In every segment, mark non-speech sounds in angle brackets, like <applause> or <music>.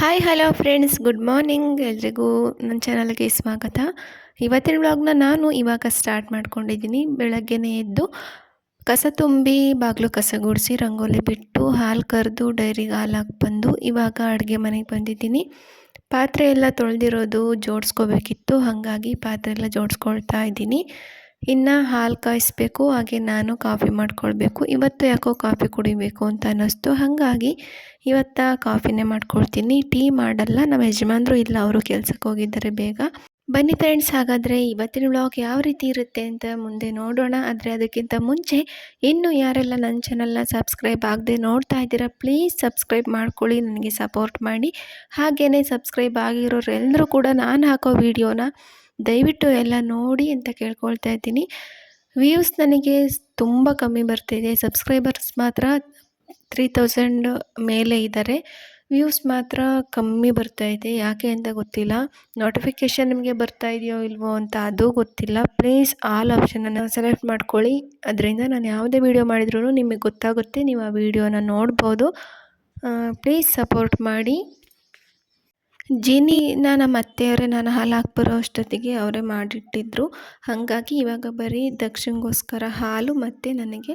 Hi hello friends good morning ಎಲ್ರಿಗೂ ನನ್ನ ಚಾನಲ್ಗೆ ಸ್ವಾಗತ. ಇವತ್ತಿನ ವ್ಲಾಗ್ನ ನಾನು ಇವಾಗ ಸ್ಟಾರ್ಟ್ ಮಾಡ್ಕೊಂಡಿದ್ದೀನಿ. ಬೆಳಗ್ಗೆನೇ ಎದ್ದು ಕಸ ತುಂಬಿ, ಬಾಗಿಲು ಕಸ ಗುಡಿಸಿ, ರಂಗೋಲಿ ಬಿಟ್ಟು, ಹಾಲು ಕರೆದು ಡೈರಿಗೆ ಹಾಲು ಹಾಕಿ ಬಂದು ಇವಾಗ ಅಡುಗೆ ಮನೆಗೆ ಬಂದಿದ್ದೀನಿ. ಪಾತ್ರೆ ಎಲ್ಲ ತೊಳೆದಿರೋದು ಜೋಡಿಸ್ಕೋಬೇಕಿತ್ತು. ಹಾಗಾಗಿ ಪಾತ್ರೆ ಎಲ್ಲ ಜೋಡಿಸ್ಕೊಳ್ತಾ ಇದ್ದೀನಿ. ಇನ್ನು ಹಾಲು ಕಾಯಿಸ್ಬೇಕು, ಹಾಗೆ ನಾನು ಕಾಫಿ ಮಾಡ್ಕೊಳ್ಬೇಕು. ಇವತ್ತು ಯಾಕೋ ಕಾಫಿ ಕುಡಿಬೇಕು ಅಂತ ಅನ್ನಿಸ್ತು. ಹಾಗಾಗಿ ಇವತ್ತು ಕಾಫಿನೇ ಮಾಡ್ಕೊಳ್ತೀನಿ. ಟೀ ಮಾಡಲ್ಲ. ನಮ್ಮ ಯಜಮಾನ್ರು ಇಲ್ಲ, ಅವರು ಕೆಲ್ಸಕ್ಕೆ ಹೋಗಿದ್ದಾರೆ ಬೇಗ. ಬನ್ನಿ ಫ್ರೆಂಡ್ಸ್, ಹಾಗಾದರೆ ಇವತ್ತಿನ ವ್ಲಾಗ್ ಯಾವ ರೀತಿ ಇರುತ್ತೆ ಅಂತ ಮುಂದೆ ನೋಡೋಣ. ಆದರೆ ಅದಕ್ಕಿಂತ ಮುಂಚೆ ಇನ್ನು ಯಾರೆಲ್ಲ ನನ್ನ ಚಾನಲ್ನ ಸಬ್ಸ್ಕ್ರೈಬ್ ಆಗದೆ ನೋಡ್ತಾ ಇದ್ದೀರಾ ಪ್ಲೀಸ್ ಸಬ್ಸ್ಕ್ರೈಬ್ ಮಾಡ್ಕೊಳ್ಳಿ, ನನಗೆ ಸಪೋರ್ಟ್ ಮಾಡಿ. ಹಾಗೆಯೇ ಸಬ್ಸ್ಕ್ರೈಬ್ ಆಗಿರೋರೆಲ್ಲರೂ ಕೂಡ ನಾನು ಹಾಕೋ ವಿಡಿಯೋನ ದಯವಿಟ್ಟು ಎಲ್ಲ ನೋಡಿ ಅಂತ ಕೇಳ್ಕೊಳ್ತಾ ಇದ್ದೀನಿ. ವ್ಯೂಸ್ ನನಗೆ ತುಂಬ ಕಮ್ಮಿ ಬರ್ತಿದೆ. ಸಬ್ಸ್ಕ್ರೈಬರ್ಸ್ ಮಾತ್ರ ತ್ರೀ ತೌಸಂಡ್ ಮೇಲೆ ಇದ್ದಾರೆ. ವ್ಯೂಸ್ ಮಾತ್ರ ಕಮ್ಮಿ ಬರ್ತಾ ಇದೆ. ಯಾಕೆ ಅಂತ ಗೊತ್ತಿಲ್ಲ. ನೋಟಿಫಿಕೇಷನ್ ನಿಮಗೆ ಬರ್ತಾ ಇದೆಯೋ ಇಲ್ವೋ ಅಂತ ಅದು ಗೊತ್ತಿಲ್ಲ. ಪ್ಲೀಸ್ ಆಲ್ ಆಪ್ಷನನ್ನು ಸೆಲೆಕ್ಟ್ ಮಾಡ್ಕೊಳ್ಳಿ. ಅದರಿಂದ ನಾನು ಯಾವುದೇ ವೀಡಿಯೋ ಮಾಡಿದ್ರೂ ನಿಮಗೆ ಗೊತ್ತಾಗುತ್ತೆ. ನೀವು ಆ ವಿಡಿಯೋನ ನೋಡ್ಬೋದು. ಪ್ಲೀಸ್ ಸಪೋರ್ಟ್ ಮಾಡಿ. ಜಿನಿನ ನಮ್ಮ ಅತ್ತೆಯವರೇ, ನಾನು ಹಾಲು ಹಾಕಿ ಬರೋ ಅಷ್ಟೊತ್ತಿಗೆ ಅವರೇ ಮಾಡಿಟ್ಟಿದ್ರು. ಹಾಗಾಗಿ ಇವಾಗ ಬರೀ ದಕ್ಷಿಣಗೋಸ್ಕರ ಹಾಲು ಮತ್ತು ನನಗೆ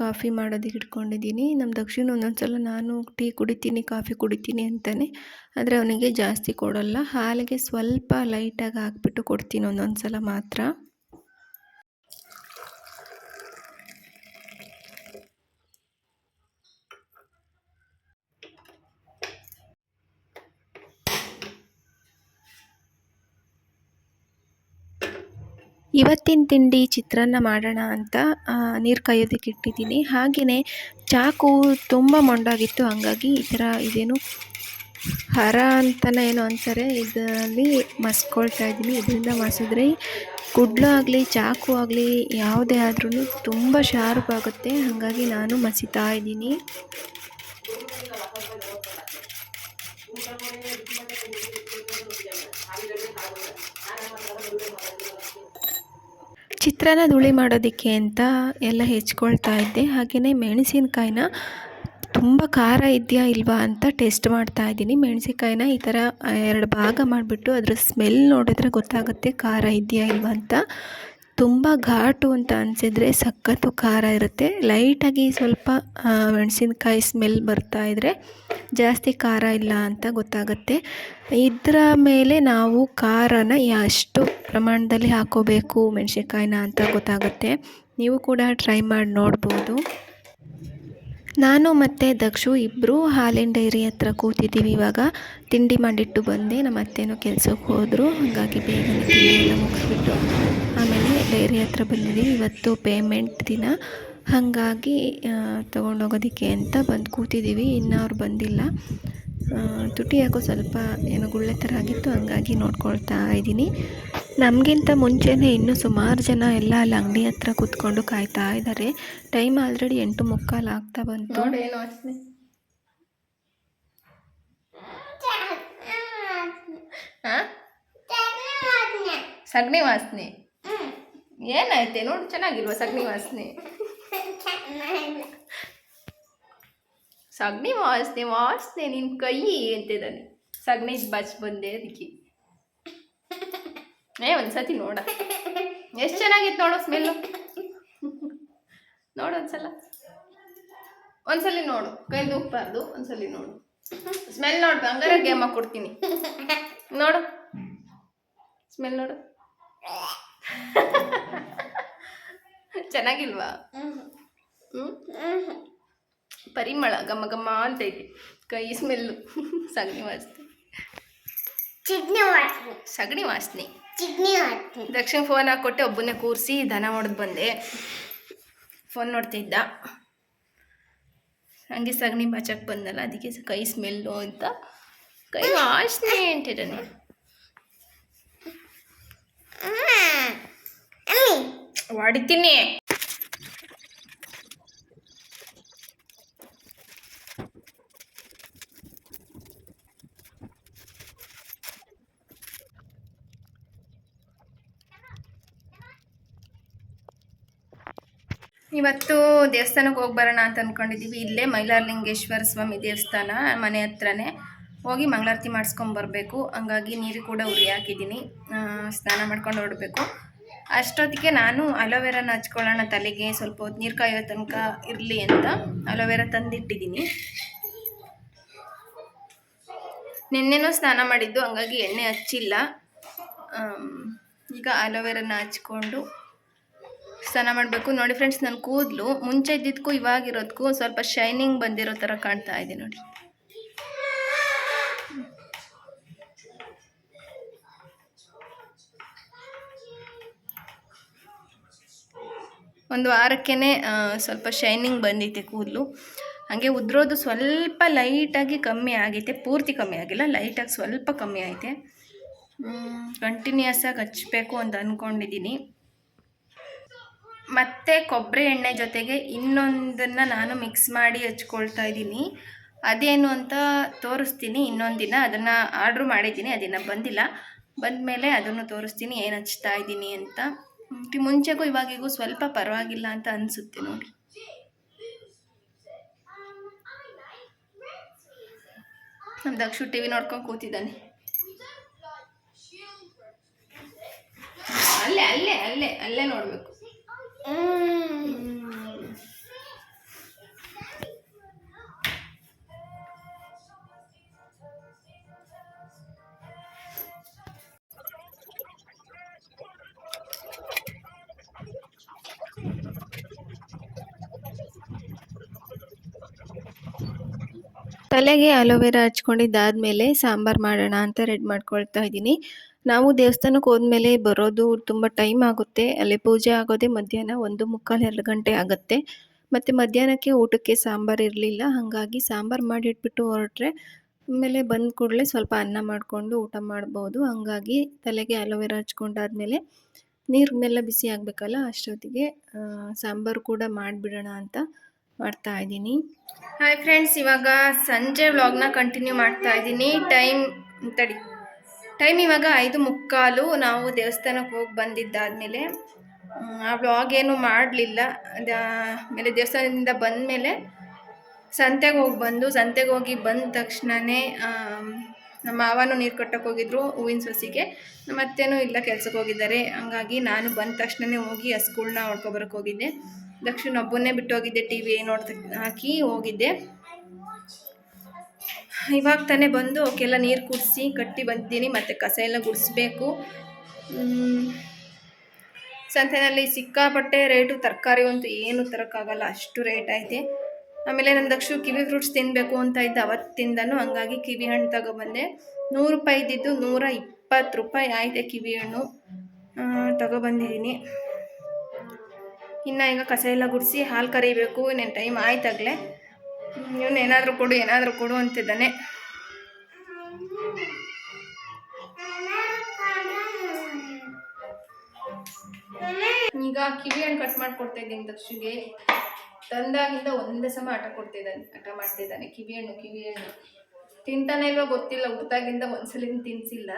ಕಾಫಿ ಮಾಡೋದಕ್ಕೆ ಇಟ್ಕೊಂಡಿದ್ದೀನಿ. ನಮ್ಮ ದಕ್ಷಿಣ ಒಂದೊಂದು ಸಲ ನಾನು ಟೀ ಕುಡಿತೀನಿ, ಕಾಫಿ ಕುಡಿತೀನಿ ಅಂತಾನೆ. ಆದರೆ ಅವನಿಗೆ ಜಾಸ್ತಿ ಕೊಡೋಲ್ಲ. ಹಾಲಿಗೆ ಸ್ವಲ್ಪ ಲೈಟಾಗಿ ಹಾಕ್ಬಿಟ್ಟು ಕೊಡ್ತೀನಿ ಒಂದೊಂದು ಸಲ ಮಾತ್ರ. ಇವತ್ತಿನ ತಿಂಡಿ ಚಿತ್ರಾನ್ನ ಮಾಡೋಣ ಅಂತ ನೀರು ಕಾಯೋದಕ್ಕೆ ಇಟ್ಟಿದ್ದೀನಿ. ಹಾಗೆಯೇ ಚಾಕು ತುಂಬ ಮೊಂಡಾಗಿತ್ತು, ಹಾಗಾಗಿ ಈ ಥರ ಇದೇನು ಹರ ಅಂತಲೇ ಏನು ಅಂತಾರೆ ಇದರಲ್ಲಿ ಮಸ್ಕೊಳ್ತಾ ಇದ್ದೀನಿ. ಇದರಿಂದ ಮಸಿದ್ರೆ ಕುಡ್ಲು ಆಗಲಿ, ಚಾಕು ಆಗಲಿ, ಯಾವುದೇ ಆದ್ರೂ ತುಂಬ ಶಾರ್ಪ್ ಆಗುತ್ತೆ. ಹಾಗಾಗಿ ನಾನು ಮಸಿತಾ ಇದ್ದೀನಿ. ಚಿತ್ರಾನ್ನ ಧುಳಿ ಮಾಡೋದಕ್ಕೆ ಅಂತ ಎಲ್ಲ ಹೆಚ್ಕೊಳ್ತಾ ಇದ್ದೆ. ಹಾಗೆಯೇ ಮೆಣಸಿನ್ಕಾಯಿನ ತುಂಬ ಖಾರ ಇದೆಯಾ ಇಲ್ವಾ ಅಂತ ಟೆಸ್ಟ್ ಮಾಡ್ತಾ ಇದ್ದೀನಿ. ಮೆಣಸಿನ್ಕಾಯಿನ ಈ ಥರ ಎರಡು ಭಾಗ ಮಾಡಿಬಿಟ್ಟು ಅದರ ಸ್ಮೆಲ್ ನೋಡಿದ್ರೆ ಗೊತ್ತಾಗುತ್ತೆ ಖಾರ ಇದೆಯಾ ಇಲ್ವಾ ಅಂತ. ತುಂಬ ಘಾಟು ಅಂತ ಅನಿಸಿದ್ರೆ ಸಖತ್ತು ಖಾರ ಇರುತ್ತೆ. ಲೈಟಾಗಿ ಸ್ವಲ್ಪ ಮೆಣಸಿನ್ಕಾಯಿ ಸ್ಮೆಲ್ ಬರ್ತಾ ಇದ್ದರೆ ಜಾಸ್ತಿ ಖಾರ ಇಲ್ಲ ಅಂತ ಗೊತ್ತಾಗುತ್ತೆ. ಇದರ ಮೇಲೆ ನಾವು ಖಾರನ ಎಷ್ಟು ಪ್ರಮಾಣದಲ್ಲಿ ಹಾಕೋಬೇಕು ಮೆಣಸಿನ್ಕಾಯಿನ ಅಂತ ಗೊತ್ತಾಗುತ್ತೆ. ನೀವು ಕೂಡ ಟ್ರೈ ಮಾಡಿ ನೋಡ್ಬೋದು. ನಾನು ಮತ್ತು ದಕ್ಷು ಇಬ್ಬರು ಹಾಲಿನ ಡೈರಿ ಹತ್ರ ಕೂತಿದ್ದೀವಿ ಇವಾಗ. ತಿಂಡಿ ಮಾಡಿಟ್ಟು ಬಂದೆ ನಮ್ಮ ಅತ್ತೆನೂ ಕೆಲ್ಸಕ್ಕೆ ಹೋದರು. ಹಾಗಾಗಿ ತಿಂಡಿ ಎಲ್ಲ ಮುಗಿಸ್ಬಿಟ್ಟು. ಡೈರಿ ಹತ್ರ ಬಂದಿದ್ದೀವಿ. ಇವತ್ತು ಪೇಮೆಂಟ್ ದಿನ. ಹಾಗಾಗಿ ತೊಗೊಂಡೋಗೋದಕ್ಕೆ ಅಂತ ಬಂದು ಕೂತಿದ್ದೀವಿ. ಇನ್ನೂ ಅವ್ರು ಬಂದಿಲ್ಲ. ತುಟಿ ಯಾಕೋ ಸ್ವಲ್ಪ ಏನೋ ಗುಳ್ಳೆ ಥರ ಆಗಿತ್ತು. ಹಂಗಾಗಿ ನೋಡ್ಕೊಳ್ತಾ ಇದ್ದೀನಿ. ನಮಗಿಂತ ಮುಂಚೆನೇ ಇನ್ನೂ ಸುಮಾರು ಜನ ಎಲ್ಲ ಅಲ್ಲಿ ಅಂಗಡಿ ಹತ್ರ ಕೂತ್ಕೊಂಡು ಕಾಯ್ತಾ ಇದ್ದಾರೆ. ಟೈಮ್ ಆಲ್ರೆಡಿ ಎಂಟು ಮುಕ್ಕಾಲು ಆಗ್ತಾ ಬಂತು. ಸಗಣಿ ವಾಸನೆ. ಏನಾಯ್ತೆ? ನೋಡು, ಚೆನ್ನಾಗಿಲ್ವಾ ಸಗಣಿ ವಾಸನೆ? ಸಗಣಿ ವಾಸನೆ ವಾಸನೆ ನಿನ್ನ ಕೈ ಅಂತಿದ್ದಾನೆ ಸಗಣಿ ಬಚ್ ಬಂದೆ ಅದಕ್ಕೆ. ಏ, ಒಂದ್ಸತಿ ನೋಡ. ಎಷ್ಟು ಚೆನ್ನಾಗಿತ್ತು ನೋಡೋ ಸ್ಮೆಲ್ಲು. ನೋಡು ಒಂದ್ಸಲ. ಒಂದ್ಸಲಿ ನೋಡು ಕೈ ಉಪ್ಪಾರ್ದು, ಒಂದ್ಸಲಿ ನೋಡು. ಸ್ಮೆಲ್ ನೋಡು, ಹಂಗಾರೆ ಗೇಮ್ ಕೊಡ್ತೀನಿ. ನೋಡು. ಸ್ಮೆಲ್ ನೋಡು. ಚೆನ್ನಾಗಿಲ್ವಾ? ಹ್ಮ್? ಪರಿಮಳ ಘಮ ಘಮ ಅಂತೈತಿ ಕೈ ಸ್ಮೆಲ್ಲು ಸಗಣಿ ವಾಸನೆ. ಸಗಣಿ ವಾಸನೆ. ದಕ್ಷಿಣ ಫೋನ್ ಹಾಕ್ಕೊಟ್ಟೆ ಒಬ್ಬನೇ ಕೂರಿಸಿ ದನ ಹೊಡೆದು ಬಂದೆ. ಫೋನ್ ನೋಡ್ತಿದ್ದ ಹಂಗೆ ಸಗಣಿ ಬಾಚಕ್ಕೆ ಬಂದಲ್ಲ ಅದಕ್ಕೆ ಕೈ ಸ್ಮೆಲ್ಲು ಅಂತ. ಕೈ ವಾಸನೆ ಅಂತಿದ್ದಾನೆ ಹೊಡಿತೀನಿ ಇವತ್ತು ದೇವಸ್ಥಾನಕ್ಕೆ ಹೋಗಿ ಬರೋಣ ಅಂತ ಅಂದ್ಕೊಂಡಿದ್ದೀವಿ ಇಲ್ಲೇ ಮೈಲಾರಲಿಂಗೇಶ್ವರ ಸ್ವಾಮಿ ದೇವಸ್ಥಾನ ಮನೆ ಹತ್ರನೇ. ಹೋಗಿ ಮಂಗಳಾರತಿ ಮಾಡಿಸ್ಕೊಂಬರ್ಬೇಕು ಹಂಗಾಗಿ ನೀರು ಕೂಡ ಉರಿ ಹಾಕಿದ್ದೀನಿ. ಸ್ನಾನ ಮಾಡ್ಕೊಂಡು ಹೊರಡಬೇಕು. ಅಷ್ಟೊತ್ತಿಗೆ ನಾನು ಅಲೋವೆರಾನ ಹಚ್ಕೊಳ್ಳೋಣ ತಲೆಗೆ. ಸ್ವಲ್ಪ ಹೊತ್ತು ನೀರು ಕಾಯೋ ತನಕ ಇರಲಿ ಅಂತ ಅಲೋವೆರಾ ತಂದಿಟ್ಟಿದ್ದೀನಿ. ನಿನ್ನೆನೂ ಸ್ನಾನ ಮಾಡಿದ್ದು, ಹಂಗಾಗಿ ಎಣ್ಣೆ ಹಚ್ಚಿಲ್ಲ. ಈಗ ಅಲೋವೆರಾನ ಹಚ್ಕೊಂಡು ಸ್ನಾನ ಮಾಡಬೇಕು. ನೋಡಿ ಫ್ರೆಂಡ್ಸ್ ನನ್ನ ಕೂದಲು ಮುಂಚೆ ಇದ್ದಿದ್ದಕ್ಕೂ ಇವಾಗಿರೋದಕ್ಕೂ ಸ್ವಲ್ಪ ಶೈನಿಂಗ್ ಬಂದಿರೋ ಥರ ಕಾಣ್ತಾ ಇದೆ ನೋಡಿ. ಒಂದು ವಾರಕ್ಕೇ ಸ್ವಲ್ಪ ಶೈನಿಂಗ್ ಬಂದೈತೆ ಕೂದಲು. ಹಾಗೆ ಉದ್ರೋದು ಸ್ವಲ್ಪ ಲೈಟಾಗಿ ಕಮ್ಮಿ ಆಗೈತೆ, ಪೂರ್ತಿ ಕಮ್ಮಿ ಆಗಿಲ್ಲ ಲೈಟಾಗಿ ಸ್ವಲ್ಪ ಕಮ್ಮಿ ಐತೆ ಕಂಟಿನ್ಯೂಸ್ ಆಗಿ ಹಚ್ಚಬೇಕು ಅಂತ ಅಂದ್ಕೊಂಡಿದ್ದೀನಿ ಮತ್ತು ಕೊಬ್ಬರಿ ಎಣ್ಣೆ ಜೊತೆಗೆ ಇನ್ನೊಂದನ್ನು ನಾನು ಮಿಕ್ಸ್ ಮಾಡಿ ಹಚ್ಕೊಳ್ತಾ ಇದ್ದೀನಿ. ಅದೇನು ಅಂತ ತೋರಿಸ್ತೀನಿ ಇನ್ನೊಂದು ದಿನ ಅದನ್ನು ಆರ್ಡ್ರ್ ಮಾಡಿದ್ದೀನಿ ಅದಿನ್ನ ಬಂದಿಲ್ಲ. ಬಂದಮೇಲೆ ಅದನ್ನು ತೋರಿಸ್ತೀನಿ, ಏನು ಹಚ್ತಾ ಇದ್ದೀನಿ ಅಂತ. ಮುಂಚೆಗೂ ಇವಾಗಿಗೂ ಸ್ವಲ್ಪ ಪರವಾಗಿಲ್ಲ ಅಂತ ಅನಿಸುತ್ತೆ ನೋಡಿ. ನಮ್ಮ ದಕ್ಷು ಟಿ ವಿ ನೋಡ್ಕೊಂಡು ಕೂತಿದ್ದಾನೆ. ಅಲ್ಲೇ ಅಲ್ಲೇ ಅಲ್ಲೇ ಅಲ್ಲೇ ನೋಡಬೇಕು. ತಲೆಗೆ ಅಲೋವೆರಾ ಹಚ್ಕೊಂಡಿದ್ದಾದಮೇಲೆ ಸಾಂಬಾರು ಮಾಡೋಣ ಅಂತ ರೆಡಿ ಮಾಡ್ಕೊಳ್ತಾ ಇದ್ದೀನಿ. ನಾವು ದೇವಸ್ಥಾನಕ್ಕೆ ಹೋದ್ಮೇಲೆ ಬರೋದು ತುಂಬ ಟೈಮ್ ಆಗುತ್ತೆ. ಅಲ್ಲಿ ಪೂಜೆ ಆಗೋದೇ ಮಧ್ಯಾಹ್ನ ಒಂದು ಮುಕ್ಕಾಲು ಎರಡು ಗಂಟೆ ಆಗುತ್ತೆ. ಮತ್ತು ಮಧ್ಯಾಹ್ನಕ್ಕೆ ಊಟಕ್ಕೆ ಸಾಂಬಾರು ಇರಲಿಲ್ಲ. ಹಾಗಾಗಿ ಸಾಂಬಾರು ಮಾಡಿಟ್ಬಿಟ್ಟು ಹೊರಟ್ರೆ ಆಮೇಲೆ ಬಂದ ಕೂಡಲೇ ಸ್ವಲ್ಪ ಅನ್ನ ಮಾಡಿಕೊಂಡು ಊಟ ಮಾಡ್ಬೋದು. ಹಾಗಾಗಿ ತಲೆಗೆ ಅಲೋವೆರಾ ಹಚ್ಕೊಂಡಾದ್ಮೇಲೆ ನೀರನ್ನೆಲ್ಲ ಬಿಸಿ ಆಗಬೇಕಲ್ಲ, ಅಷ್ಟೊತ್ತಿಗೆ ಸಾಂಬಾರು ಕೂಡ ಮಾಡಿಬಿಡೋಣ ಅಂತ ಮಾಡ್ತಾ ಇದ್ದೀನಿ. ಹಾಯ್ ಫ್ರೆಂಡ್ಸ್ ಇವಾಗ ಸಂಜೆ ವ್ಲಾಗ್ನ ಕಂಟಿನ್ಯೂ ಮಾಡ್ತಾ ಇದ್ದೀನಿ. ಟೈಮ್ ತಡಿ. ಟೈಮ್ ಇವಾಗ ಐದು ಮುಕ್ಕಾಲು. ನಾವು ದೇವಸ್ಥಾನಕ್ಕೆ ಹೋಗಿ ಬಂದಿದ್ದಾದಮೇಲೆ ಆ ವ್ಲಾಗ್ ಏನು ಮಾಡಲಿಲ್ಲ. ಆಮೇಲೆ ದೇವಸ್ಥಾನದಿಂದ ಬಂದಮೇಲೆ ಸಂತೆಗೆ ಹೋಗಿ ಬಂದು, ಸಂತೆಗೆ ಹೋಗಿ ಬಂದ ತಕ್ಷಣವೇ ನಮ್ಮ ಮಾವನು ನೀರು ಕಟ್ಟಕ್ಕೆ ಹೋಗಿದ್ರು, ಹೂವಿನ ಸೊಸಿಗೆ. ಮತ್ತೇನೂ ಇಲ್ಲ, ಕೆಲ್ಸಕ್ಕೆ ಹೋಗಿದ್ದಾರೆ. ಹಂಗಾಗಿ ನಾನು ಬಂದ ತಕ್ಷಣವೇ ಹೋಗಿ ಹಸ್ಗಳ್ನ ಹೊಡ್ಕೊಬರಕ್ಕೆ ಹೋಗಿದ್ದೆ. ದಕ್ಷಿಣ ಒಬ್ಬನ್ನೇ ಬಿಟ್ಟು ಹೋಗಿದ್ದೆ ಟಿ ವಿ ನೋಡ್ತ ಹಾಕಿ ಹೋಗಿದ್ದೆ. ಇವಾಗ ತಾನೇ ಬಂದು ಅವಕ್ಕೆಲ್ಲ ನೀರು ಕುಡಿಸಿ ಕಟ್ಟಿ ಬಂದಿದ್ದೀನಿ, ಮತ್ತು ಕಸ ಎಲ್ಲ ಗುಡಿಸ್ಬೇಕು. ಸಂತೆನಲ್ಲಿ ಸಿಕ್ಕಾಪಟ್ಟೆ ರೇಟು, ತರಕಾರಿ ಅಂತೂ ಏನು ತರೋಕ್ಕಾಗಲ್ಲ, ಅಷ್ಟು ರೇಟ್ ಐತೆ. ಆಮೇಲೆ ನನ್ನ ದಕ್ಷು ಕಿವಿ ಫ್ರೂಟ್ಸ್ ತಿನ್ನಬೇಕು ಅಂತ ಇದ್ದ ಅವತ್ತಿಂದನು ಹಂಗಾಗಿ ಕಿವಿ ಹಣ್ಣು ತಗೊಬಂದೆ. ನೂರು ರೂಪಾಯಿ ಇದ್ದಿದ್ದು ನೂರ ಇಪ್ಪತ್ತು ರೂಪಾಯಿ ಆಯಿತೆ ಕಿವಿ ಹಣ್ಣು. ತಗೊಬಂದಿದ್ದೀನಿ. ಇನ್ನು ಈಗ ಕಸ ಎಲ್ಲ ಗುಡಿಸಿ ಹಾಲು ಕರಿಬೇಕು, ಇನ್ನೇನು ಟೈಮ್ ಆಯ್ತಾಗಲೇ ಇವನು ಏನಾದರೂ ಕೊಡು ಏನಾದರೂ ಕೊಡು ಅಂತಿದ್ದಾನೆ. ಈಗ ಕಿವಿ ಹಣ್ಣು ಕಟ್ ಮಾಡಿಕೊಡ್ತಾ ಇದ್ದೀನಿ ದಕ್ಷಿಗೆ. ತಂದಾಗಿಂದ ಒಂದೇ ಸಮ ಆಟ ಕೊಡ್ತಿದ್ದಾನೆ ಆಟ ಮಾಡ್ತಿದ್ದಾನೆ ಕಿವಿ ಹಣ್ಣು ಕಿವಿ ತಿಂತಾನೆ ಇಲ್ವ ಗೊತ್ತಿಲ್ಲ ಹುಟ್ಟಾಗಿಂದ ಒಂದ್ಸಲಿ ತಿನ್ಸಿಲ್ಲ.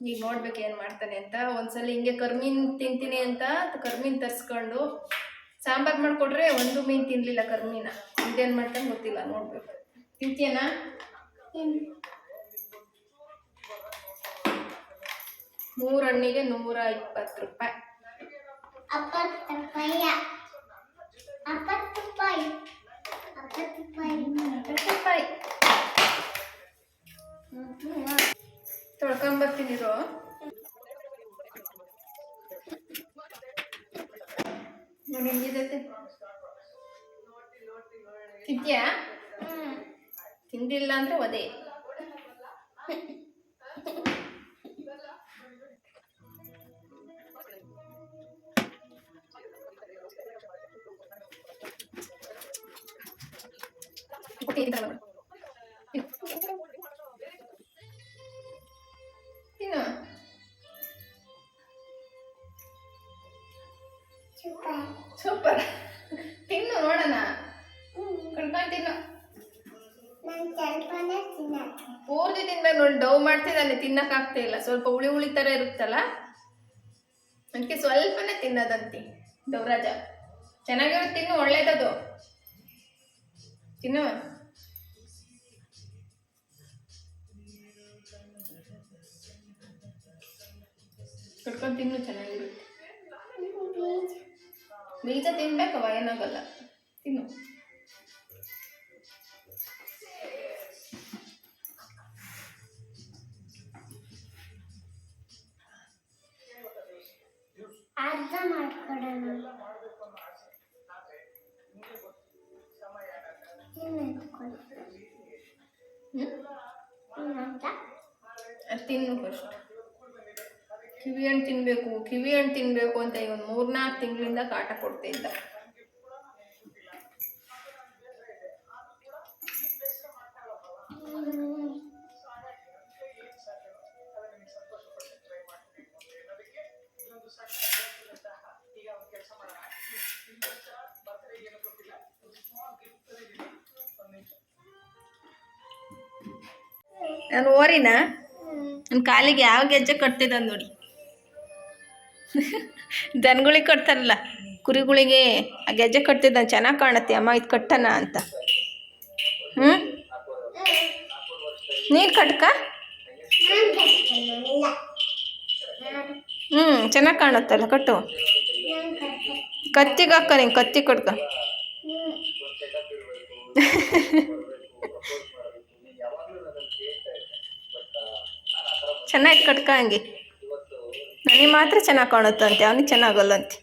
ಈಗ ನೋಡ್ಬೇಕು ಏನು ಮಾಡ್ತಾನೆ ಅಂತ. ಒಂದ್ಸಲ ಹಿಂಗೆ ಕರ್ಮೀನ್ ತಿಂತೀನಿ ಅಂತ, ಕರ್ಮೀನ್ ತರಿಸ್ಕೊಂಡು. ಸಾಂಬಾರು ಮಾಡಿಕೊಟ್ರೆ ಒಂದು ಮೀನು ತಿನ್ನಲಿಲ್ಲ ಕರ್ಮೀನ. ಇದೇನು ಮಾಡ್ತಾನೆ ಗೊತ್ತಿಲ್ಲ ನೋಡ್ಬೇಕು. ತಿಂತೀಯನಾ? ಮೂರು ಹಣ್ಣಿಗೆ ನೂರ ಇಪ್ಪತ್ತು ರೂಪಾಯಿ. ತೊಳ್ಕೊಂಬರ್ತೀನಿರೋ ನೋಡಿ ಹೆಂಗಿದೈತೆ ತಿಂತೀಯಾ? ತಿಂದಿಲ್ಲ ಅಂದ್ರೆ ಒದೆ. ತಿನ್ನು. ಸೂಪರ್ ಸೂಪರ್ ಮೂರು ದಿನದಿಂದ ನೋಡಿ ಡವ್ ಮಾಡ್ತಿದ್ದಾನೆ ತಿನ್ನಕ್ಕಾಗ್ತಾ ಇಲ್ಲ. ಸ್ವಲ್ಪ ಹುಳಿ ಹುಳಿ ತರ ಇರುತ್ತಲ್ಲ? ಅದಕ್ಕೆ ಸ್ವಲ್ಪನೇ ತಿನ್ನೋದಂತೆ ದೌರಾಜ. ಚೆನ್ನಾಗಿರುತ್ತೆ ತಿನ್ನು, ಒಳ್ಳೇದದು. ತಿನ್ನು. ಕಟ್ಕೊಂಡು ತಿನ್ನು, ಚೆನ್ನಾಗಿರುತ್ತೆ. ಬೀಜ ತಿನ್ಬೇಕವ ಏನಾಗಲ್ಲ. ತಿನ್ನು. ಅರ್ಧ ಮಾಡ್ಕೊಡೋಣ. ತಿನ್ನು ಫಸ್ಟ್ ಕಿವಿ ಹಣ್ಣು ತಿನ್ನಬೇಕು ಕಿವಿ ಹಣ್ಣು ತಿನ್ನಬೇಕು ಅಂತ ಇವನು ಮೂರ್ನಾಲ್ಕು ತಿಂಗಳಿಂದ ಕಾಟ ಕೊಡ್ತಿದ್ದ ಹ್ಮ್. ನಾನು ಓರಿನ ನನ್ನ ಕಾಲಿಗೆ ಯಾವ ಗೆಜ್ಜೆ ಕಟ್ತಿದ್ದ ನೋಡಿ. ದನಗಳಿಗೆ ಕಟ್ತಾರಲ್ಲ ಕುರಿಗಳಿಗೆ ಆ ಗೆಜ್ಜೆ ಕಟ್ತಿದ್ದ ಚೆನ್ನಾಗಿ ಕಾಣುತ್ತೆ ಅಮ್ಮ ಇದು ಕಟ್ಟನ ಅಂತ. ಹ್ಞೂ ನೀನು ಕಟ್ಕ? ಹ್ಞೂ ಚೆನ್ನಾಗಿ ಕಾಣತ್ತಲ್ಲ ಕಟ್ಟು. ಕತ್ತಿಗೆ ಹಾಕ ನೀನು ಕತ್ತಿ ಕಟ್ಕ <laughs> ಚೆನ್ನಾಗಿ ಕಟ್ಕ ಹಂಗೆ. ನನಗೆ ಮಾತ್ರ ಚೆನ್ನಾಗಿ ಕಾಣುತ್ತಂತೆ ಅವನಿಗೆ ಚೆನ್ನಾಗಲ್ಲಂತೆ